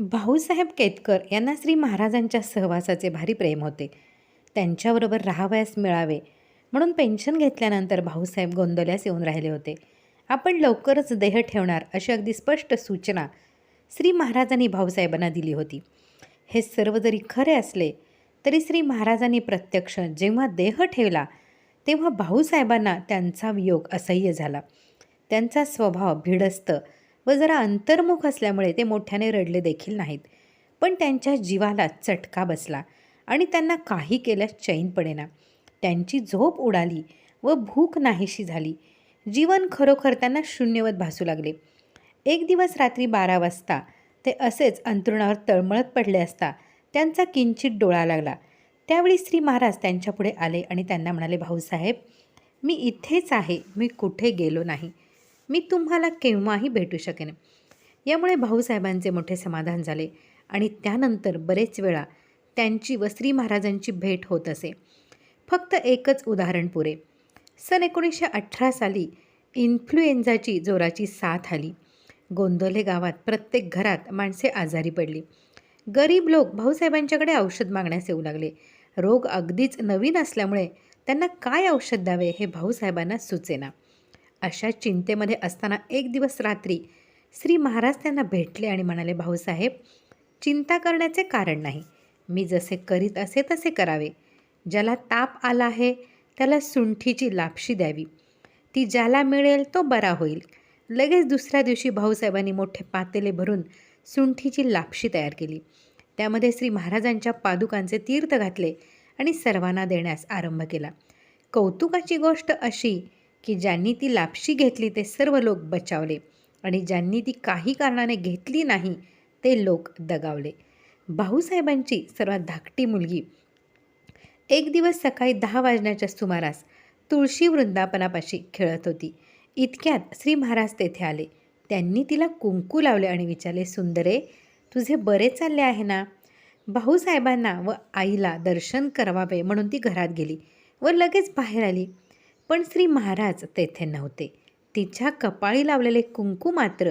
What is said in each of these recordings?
भाऊसाहेब केतकर यांना श्री महाराजांच्या सहवासाचे भारी प्रेम होते. त्यांच्याबरोबर राहावयास मिळावे म्हणून पेन्शन घेतल्यानंतर भाऊसाहेब गोंदवल्यास येऊन राहिले होते. आपण लवकरच देह ठेवणार अशी अगदी स्पष्ट सूचना श्री महाराजांनी भाऊसाहेबांना दिली होती. हे सर्व जरी खरे असले तरी श्री महाराजांनी प्रत्यक्ष जेव्हा देह ठेवला तेव्हा भाऊसाहेबांना त्यांचा वियोग असह्य झाला. त्यांचा स्वभाव भिडस्त व जरा अंतर्मुख असल्यामुळे ते मोठ्याने रडले देखील नाहीत. पण त्यांच्या जीवाला चटका बसला आणि त्यांना काही केल्यास चैन पडेना. त्यांची झोप उडाली व भूक नाहीशी झाली. जीवन खरोखर त्यांना शून्यवत भासू लागले. एक दिवस रात्री बारा वाजता ते असेच अंतरुणावर तळमळत पडले असता त्यांचा किंचित डोळा लागला. त्यावेळी श्री महाराज त्यांच्यापुढे आले आणि त्यांना म्हणाले भाऊसाहेब मी इथेच आहे. मी कुठे गेलो नाही. मी तुम्हाला केव्हाही भेटू शकेन. यामुळे भाऊसाहेबांचे मोठे समाधान झाले आणि त्यानंतर बरेच वेळा त्यांची व श्री महाराजांची भेट होत असे. फक्त एकच उदाहरण पुरे. सन एकोणीसशे अठरा साली इन्फ्लुएन्झाची जोराची साथ आली. गोंदवले गावात प्रत्येक घरात माणसे आजारी पडली. गरीब लोक भाऊसाहेबांच्याकडे औषध मागण्यास येऊ लागले. रोग अगदीच नवीन असल्यामुळे त्यांना काय औषध द्यावे हे भाऊसाहेबांना सुचेना. अशा चिंतेमध्ये असताना एक दिवस रात्री श्री महाराज त्यांना भेटले आणि म्हणाले भाऊसाहेब चिंता करण्याचे कारण नाही. मी जसे करीत असे तसे करावे. ज्याला ताप आला आहे त्याला सुंठीची लापशी द्यावी. ती ज्याला मिळेल तो बरा होईल. लगेच दुसऱ्या दिवशी भाऊसाहेबांनी मोठे पातेले भरून सुंठीची लापशी तयार केली. त्यामध्ये श्री महाराजांच्या पादुकांचे तीर्थ घातले आणि सर्वांना देण्यास आरंभ केला. कौतुकाची गोष्ट अशी की ज्यांनी ती लापशी घेतली ते सर्व लोक बचावले. आणि ज्यांनी ती काही कारणाने घेतली नाही ते लोक दगावले. भाऊसाहेबांची सर्वात धाकटी मुलगी. एक दिवस सकाळी दहा वाजण्याच्या सुमारास तुळशी वृंदापनापाशी खेळत होती. इतक्यात श्री महाराज तेथे आले. त्यांनी तिला कुंकू लावले आणि विचारले सुंदरे तुझे बरे चालले आहे ना? भाऊसाहेबांना व आईला दर्शन करवावे म्हणून ती घरात गेली व लगेच बाहेर आली. पण श्री महाराज तेथे नव्हते. तिच्या कपाळी लावलेले कुंकू मात्र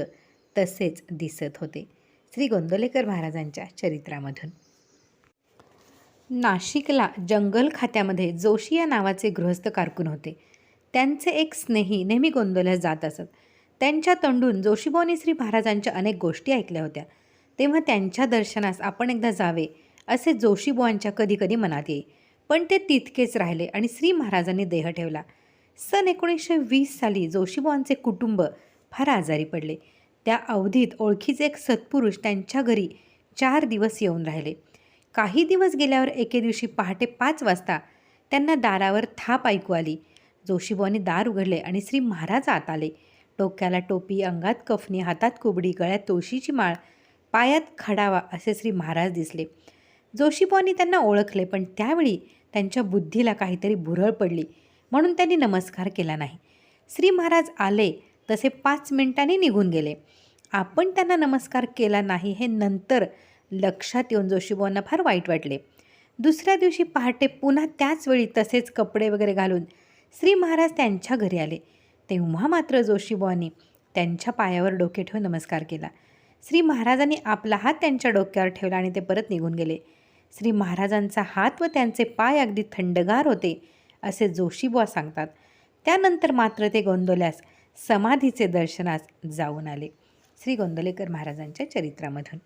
तसेच दिसत होते. श्री गोंदवलेकर महाराजांच्या चरित्रामधून. नाशिकला जंगल खात्यामध्ये जोशी या नावाचे गृहस्थ कारकून होते. त्यांचे एक स्नेही नेहमी गोंदवल्यास जात असत. त्यांच्या तोंडून जोशीबाऊंनी श्री महाराजांच्या अनेक गोष्टी ऐकल्या होत्या. तेव्हा त्यांच्या दर्शनास आपण एकदा जावे असे जोशीबुवांच्या कधीकधी मनात येई. पण ते तितकेच राहिले आणि श्री महाराजांनी देह ठेवला. सन एकोणीसशे वीस साली जोशीबॉनचे कुटुंब फार आजारी पडले. त्या अवधीत ओळखीचे एक सत्पुरुष त्यांच्या घरी चार दिवस येऊन राहिले. काही दिवस गेल्यावर एके दिवशी पहाटे पाच वाजता त्यांना दारावर थाप ऐकू आली. जोशीबॉने दार उघडले आणि श्री महाराज आत आले. डोक्याला टोपी अंगात कफनी हातात कुबडी गळ्यात तुळशीची माळ पायात खडावा असे श्री महाराज दिसले. जोशीबुवांनी त्यांना ओळखले पण त्यावेळी त्यांच्या बुद्धीला काहीतरी भुरळ पडली. म्हणून त्यांनी नमस्कार केला नाही. श्री महाराज आले तसे पाच मिनिटांनी निघून गेले. आपण त्यांना नमस्कार केला नाही हे नंतर लक्षात येऊन जोशीबुवांना फार वाईट वाटले. दुसऱ्या दिवशी पहाटे पुन्हा त्याच वेळी तसेच कपडे वगैरे घालून श्री महाराज त्यांच्या घरी आले. तेव्हा मात्र जोशीबुवांनी त्यांच्या पायावर डोके ठेवून नमस्कार केला. श्री महाराजांनी आपला हात त्यांच्या डोक्यावर ठेवला आणि ते परत निघून गेले. श्री महाराजांचा हात व त्यांचे पाय अगदी थंडगार होते. असे जोशीबुवा सांगतात. त्यानंतर मात्र ते गोंदवल्यास समाधीचे दर्शनास जाऊन आले. श्री गोंदलेकर महाराजांच्या चरित्रामधून.